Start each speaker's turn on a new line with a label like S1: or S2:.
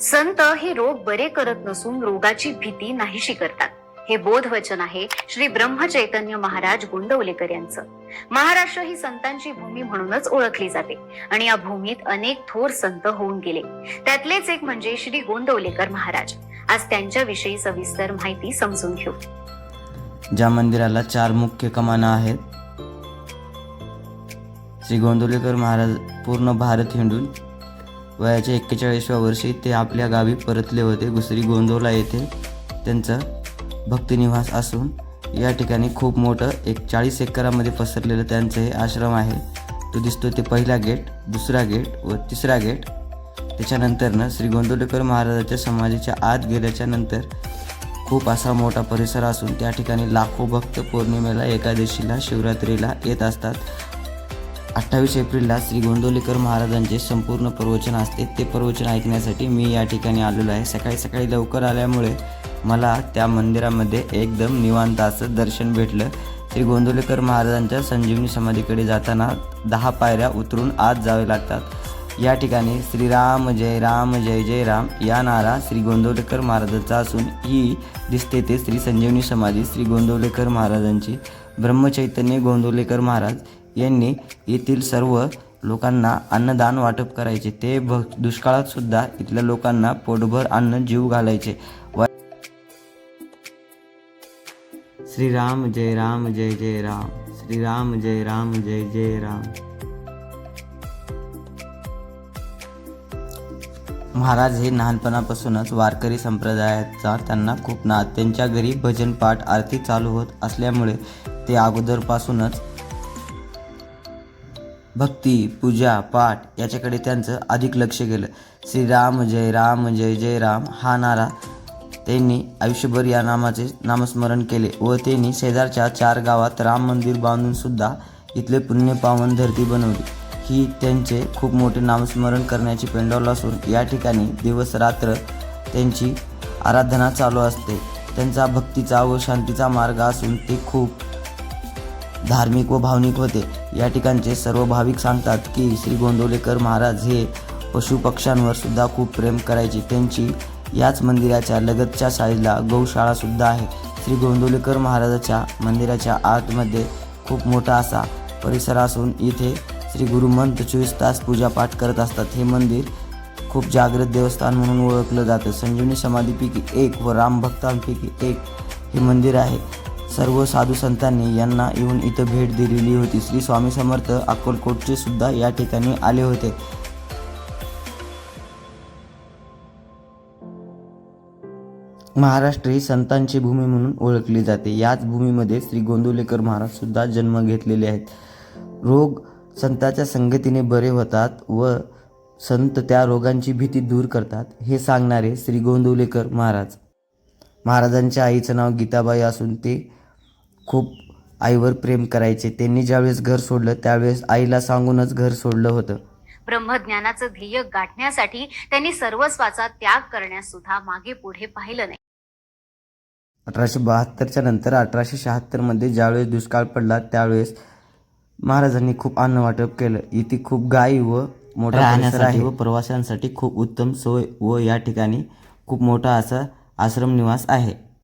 S1: संत हे रोग बरे करत नसून रोगाची भीती नाहीशी करतात. हे बोधवचन आहे श्री ब्रह्मचैतन्य महाराज गुंडवलेकर यांचं. महाराष्ट्र ही संतांची भूमी म्हणूनच ओळखली जाते आणि या भूमीत अनेक थोर संत होऊन गेले. त्यातलेच एक म्हणजे श्री गोंदवलेकर महाराज. आज त्यांच्याविषयी सविस्तर माहिती समजून घेऊ.
S2: ज्या मंदिराला चार मुख्य कमाना आहेत श्री गोंदवलेकर महाराज पूर्ण भारत हिंडून वयाच्या एक्केचाळीसव्या वर्षी ते आपल्या गावी परतले होते. गुसरी गोंदवला येथे त्यांचं भक्तिनिवास असून या ठिकाणी खूप मोठं एक चाळीस एकरामध्ये पसरलेलं त्यांचं हे आश्रम आहे. तो दिसतो ते पहिला गेट दुसरा गेट व तिसरा गेट. त्याच्यानंतरनं श्री गोंदवलेकर महाराजाच्या समाधीच्या आत गेल्याच्यानंतर खूप असा मोठा परिसर असून त्या ठिकाणी लाखो भक्त पौर्णिमेला एकादशीला शिवरात्रीला येत असतात. अठ्ठावीस एप्रिलला श्री गोंदवलेकर महाराजांचे संपूर्ण प्रवचन असते. ते प्रवचन ऐकण्यासाठी मी या ठिकाणी आलेलो आहे. सकाळी सकाळी लवकर आल्यामुळे मला त्या मंदिरामध्ये एकदम निवांत असं दर्शन भेटलं. श्री गोंदवलेकर महाराजांच्या संजीवनी समाधीकडे जाताना दहा पायऱ्या उतरून आत जावे लागतात. या ठिकाणी श्रीराम जय राम जय जय राम या नारा श्री गोंदवलेकर महाराजांचा असून ही दिसते ते श्री संजीवनी समाधी श्री गोंदवलेकर महाराजांची. ब्रह्मचैतन्य गोंदवलेकर महाराज यांनी येथील सर्व लोकांना अन्नदान वाटप करायचे. ते भ दुष्काळात सुद्धा इथल्या लोकांना पोटभर अन्न जीव घालायचे. व श्रीराम जय राम जय जय राम. श्रीराम जय राम जय जय राम. महाराज हे लहानपणापासूनच वारकरी संप्रदायाचा त्यांना खूप नाद. त्यांच्या घरी भजन पाठ आरती चालू होत असल्यामुळे ते अगोदरपासूनच भक्ती पूजा पाठ याच्याकडे त्यांचं अधिक लक्ष गेलं. श्रीराम जय राम जय जय राम हा नारा त्यांनी आयुष्यभर या नामाचे नामस्मरण केले व त्यांनी शेजारच्या चार गावात राम मंदिर बांधूनसुद्धा इथले पुण्य पावन धरती बनवली. ही त्यांचे खूप मोठे नामस्मरण करण्याची पेंडॉल असून या ठिकाणी दिवस रात्र त्यांची आराधना चालू असते. त्यांचा भक्तीचा व शांतीचा मार्ग असून ते खूप धार्मिक व भावनिक होते. या ठिकाणचे सर्व भाविक सांगतात की श्री गोंदवलेकर महाराज हे पशुपक्ष्यांवर सुद्धा खूप प्रेम करायचे. त्यांची याच मंदिराच्या लगतच्या साईडला गौशाळा सुद्धा आहे. श्री गोंदवलेकर महाराजाच्या मंदिराच्या आतमध्ये खूप मोठा असा परिसर असून इथे श्री गुरुमंत चोवीस तास पूजापाठ करत असतात. हे मंदिर खूप जागृत देवस्थान म्हणून ओळखलं जातं. संजीवनी समाधीपैकी एक व रामभक्तांपैकी एक हे मंदिर आहे. सर्व साधू संतांनी यांना येऊन इथं भेट दिलेली होती. श्री स्वामी समर्थ अक्कलकोटचे सुद्धा या ठिकाणी आले होते. महाराष्ट्र ही संतांची भूमी म्हणून ओळखली जाते. याच भूमीमध्ये श्री गोंदवलेकर महाराज सुद्धा जन्म घेतलेले आहेत. रोग संतांच्या संगतीने बरे होतात व संत त्या रोगांची भीती दूर करतात हे सांगणारे श्री गोंदवलेकर महाराज. महाराजांच्या आईचं नाव गीताबाई असून ते खूप आईवर प्रेम करायचे. त्यांनी ज्यावेळेस घर सोडलं त्यावेळेस आईला सांगूनच घर सोडलं होतं.
S1: ब्रह्मज्ञानाचं ध्येय गाठण्यासाठी त्यांनी सर्वस्वाचा त्याग करण्यास सुद्धा मागे पुढे पाहिलं नाही.
S2: अठराशे बहात्तरच्या नंतर अठराशे शहात्तरमध्ये ज्यावेळेस दुष्काळ पडला त्यावेळेस महाराजांनी खूप अन्न वाटप केलं. इथे खूप गायी व मोठा परिसर आहे. व प्रवाशांसाठी खूप उत्तम सोय व या ठिकाणी खूप मोठा असा आश्रम निवास आहे.